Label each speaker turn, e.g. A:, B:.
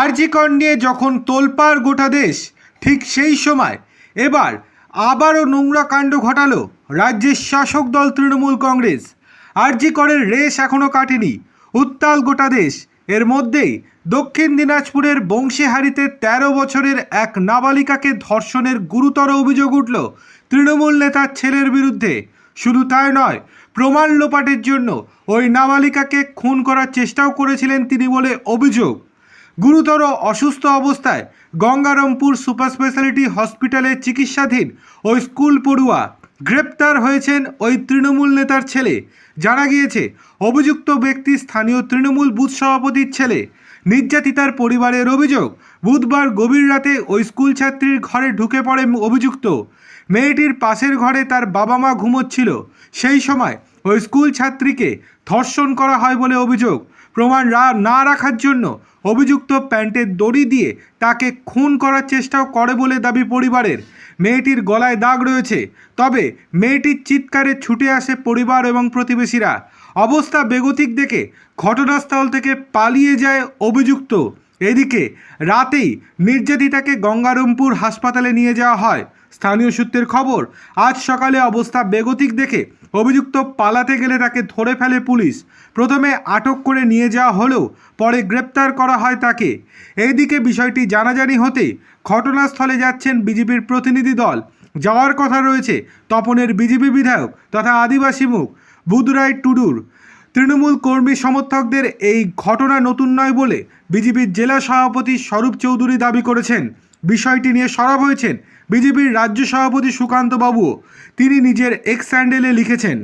A: আরজিকর নিয়ে যখন তোলপাড় গোটা দেশ, ঠিক সেই সময় এবার আবারও নোংরা কাণ্ড ঘটালো রাজ্যের শাসক দল তৃণমূল কংগ্রেস। আরজিকরের রেশ এখনও কাটেনি। উত্তাল গোটা দেশ, এর মধ্যেই দক্ষিণ দিনাজপুরের বংশীহারিতে ১৩ বছরের এক নাবালিকাকে ধর্ষণের গুরুতর অভিযোগ উঠল তৃণমূল নেতার ছেলের বিরুদ্ধে। শুধু তাই নয়, প্রমাণ লোপাটের জন্য ওই নাবালিকাকে খুন করার চেষ্টাও করেছিলেন তিনি বলে অভিযোগ। গুরুতর অসুস্থ অবস্থায় গঙ্গারামপুর সুপার স্পেশালিটি হসপিটালে চিকিৎসাধীন ওই স্কুল পড়ুয়া গ্রেপ্তার হয়েছেন ওই তৃণমূল নেতার ছেলে। জানা গিয়েছে, অভিযুক্ত ব্যক্তি স্থানীয় তৃণমূল বুথ সভাপতির ছেলে। নির্যাতিতার পরিবারের অভিযোগ, বুধবার গভীর রাতে ওই স্কুল ছাত্রীর ঘরে ঢুকে পড়ে অভিযুক্ত। মেয়েটির পাশের ঘরে তার বাবা মা ঘুমোচ্ছিল। সেই সময় ওই স্কুল ছাত্রীকে ধর্ষণ করা হয় বলে অভিযোগ। প্রমাণ না রাখার জন্য অভিযুক্ত প্যান্টের দড়ি দিয়ে তাকে খুন করার চেষ্টাও করে বলে দাবি পরিবারের। মেয়েটির গলায় দাগ রয়েছে। তবে মেয়েটির চিৎকারে ছুটে আসে পরিবার এবং প্রতিবেশীরা। অবস্থা বেগতিক দেখে ঘটনাস্থল থেকে পালিয়ে যায় অভিযুক্ত এদিকে, রাতেই নির্যাতিতাকে গঙ্গারামপুর হাসপাতালে নিয়ে যাওয়া হয়। স্থানীয় সূত্রের খবর, আজ সকালে অবস্থা বেগতিক দেখে অভিযুক্ত পালাতে গেলে তাকে ধরে ফেলে পুলিশ। প্রথমে আটক করে নিয়ে যাওয়া হলেও পরে গ্রেপ্তার করা হয় তাকে। এইদিকে বিষয়টি জানাজানি হতে ঘটনাস্থলে যাচ্ছেন বিজেপির প্রতিনিধি দল। যাওয়ার কথা রয়েছে তপনের বিজেপি বিধায়ক তথা আদিবাসী মুখ বুধরাই টুডুর। তৃণমূল কর্মী সমর্থকদের এই ঘটনা নতুন নয় বলে বিজেপির জেলা সভাপতি স্বরূপ চৌধুরী দাবি করেছেন। বিষয়টি নিয়ে সরব হয়েছেন বিজেপির রাজ্য সভাপতি সুকান্ত বাবুও। তিনি নিজের এক্স স্যান্ডেলে লিখেছেন।